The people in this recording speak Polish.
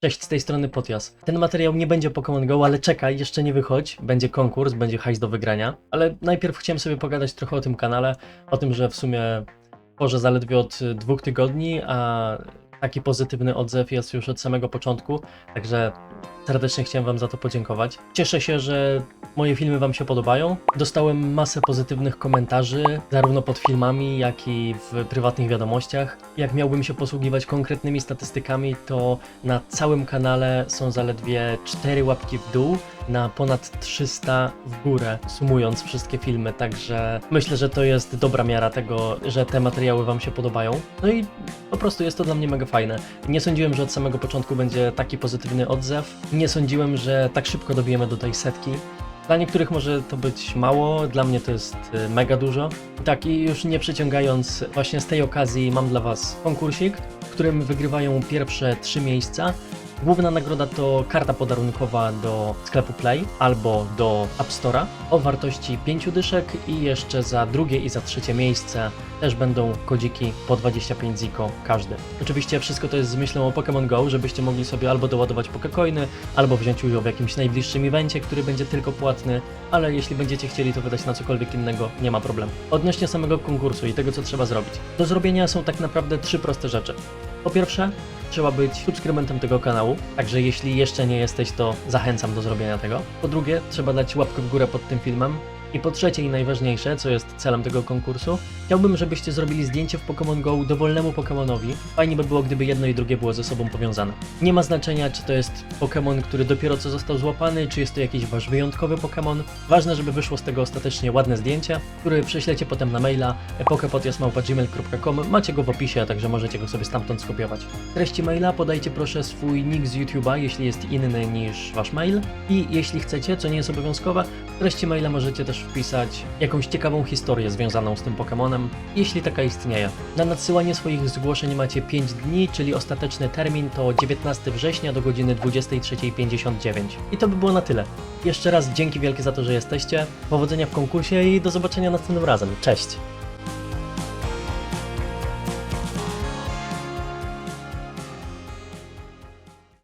Cześć, z tej strony Potias. Ten materiał nie będzie Pokémon Go, ale czekaj, jeszcze nie wychodź. Będzie konkurs, będzie hajs do wygrania. Ale najpierw chciałem sobie pogadać trochę o tym kanale, o tym, że w sumie tworzę zaledwie od y, dwóch tygodni, a taki pozytywny odzew jest już od samego początku, także serdecznie chciałem Wam za to podziękować. Cieszę się, że moje filmy Wam się podobają. Dostałem masę pozytywnych komentarzy, zarówno pod filmami, jak i w prywatnych wiadomościach. Jak miałbym się posługiwać konkretnymi statystykami, to na całym kanale są zaledwie 4 łapki w dół, na ponad 300 w górę, sumując wszystkie filmy, także myślę, że to jest dobra miara tego, że te materiały Wam się podobają. No i po prostu jest to dla mnie mega fajne. Nie sądziłem, że od samego początku będzie taki pozytywny odzew. Nie sądziłem, że tak szybko dobijemy do tej setki. Dla niektórych może to być mało, dla mnie to jest y, mega dużo. Tak i już nie przeciągając, właśnie z tej okazji mam dla Was konkursik, w którym wygrywają pierwsze trzy miejsca. Główna nagroda to karta podarunkowa do sklepu Play albo do App Store'a o wartości 5 dyszek i jeszcze za drugie i za trzecie miejsce też będą kodziki po 25 ziko każdy. Oczywiście wszystko to jest z myślą o Pokémon Go, żebyście mogli sobie albo doładować Pokecoiny, albo wziąć udział w jakimś najbliższym evencie, który będzie tylko płatny, ale jeśli będziecie chcieli to wydać na cokolwiek innego, nie ma problemu. Odnośnie samego konkursu i tego, co trzeba zrobić. Do zrobienia są tak naprawdę trzy proste rzeczy. Po pierwsze, trzeba być subskrybentem tego kanału, także jeśli jeszcze nie jesteś, to zachęcam do zrobienia tego. Po drugie, trzeba dać łapkę w górę pod tym filmem. I po trzecie i najważniejsze, co jest celem tego konkursu, chciałbym, żebyście zrobili zdjęcie w Pokémon Go dowolnemu Pokémonowi. Fajnie by było, gdyby jedno i drugie było ze sobą powiązane. Nie ma znaczenia, czy to jest Pokémon, który dopiero co został złapany, czy jest to jakiś wasz wyjątkowy Pokémon. Ważne, żeby wyszło z tego ostatecznie ładne zdjęcie, które prześlecie potem na maila epokepodjasmałpa.gmail.com. Macie go w opisie, także możecie go sobie stamtąd skopiować. W treści maila podajcie proszę swój nick z YouTube'a, jeśli jest inny niż wasz mail. I jeśli chcecie, co nie jest obowiązkowe, w treści maila możecie też wpisać jakąś ciekawą historię związaną z tym Pokémonem, jeśli taka istnieje. Na nadsyłanie swoich zgłoszeń macie 5 dni, czyli ostateczny termin to 19 września do godziny 23.59. I to by było na tyle. Jeszcze raz dzięki wielkie za to, że jesteście. Powodzenia w konkursie i do zobaczenia następnym razem. Cześć!